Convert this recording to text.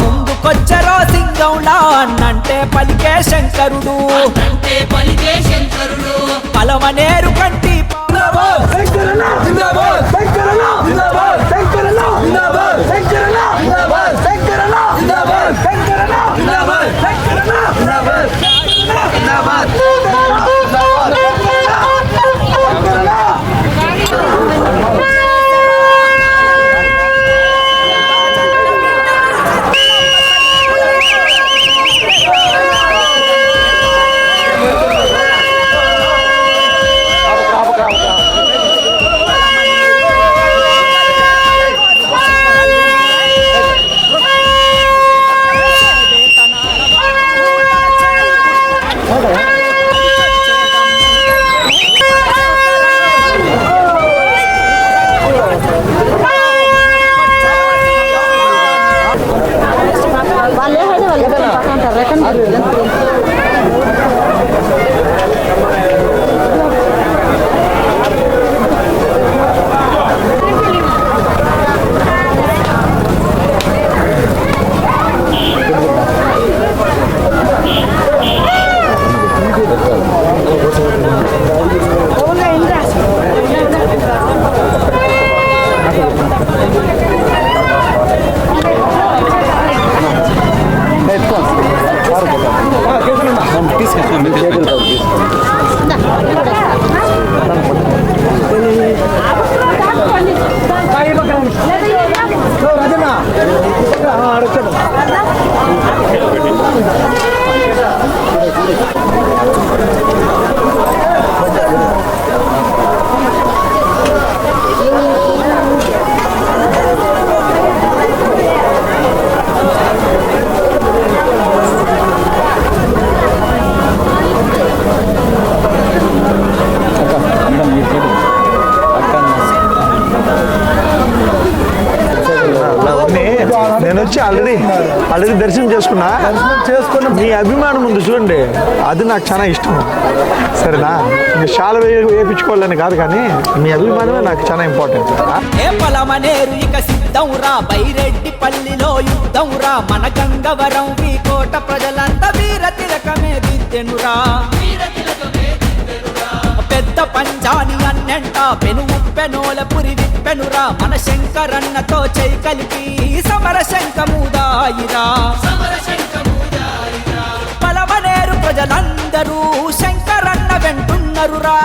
ముందుకొచ్చరో సింగంలా అన్నంటే పలికే శంకరుడు. అంటే పలికే శంకరుడు. 아, 그래. 그래. 그래. Saya. నేను వచ్చి ఆల్రెడీ ఆల్రెడీ దర్శనం చేసుకున్నా. చేసుకున్న మీ అభిమానం ఉంది చూడండి. అది నాకు చాలా ఇష్టం. సరేనా? మీ శాల వేయించుకోవాలని కాదు కానీ మీ అభిమానమే నాకు చాలా ఇంపార్టెంట్ ఇక సిద్ధం రా బైరెడ్డి పల్లిలో యుద్ధం రా. మన గంగవరం ఈ కోట ప్రజలంతా వీర తిలకమే దిద్దెనురా పెద్ద పంజాని నెంట పెను ఉప్పెనోల పురి విప్పెనురా మన శంకరన్నతో చేయి కలిపి. సమర శంఖముదాయిరా పలమనేరు ప్రజలందరూ శంకరన్న వెంటున్నరురా.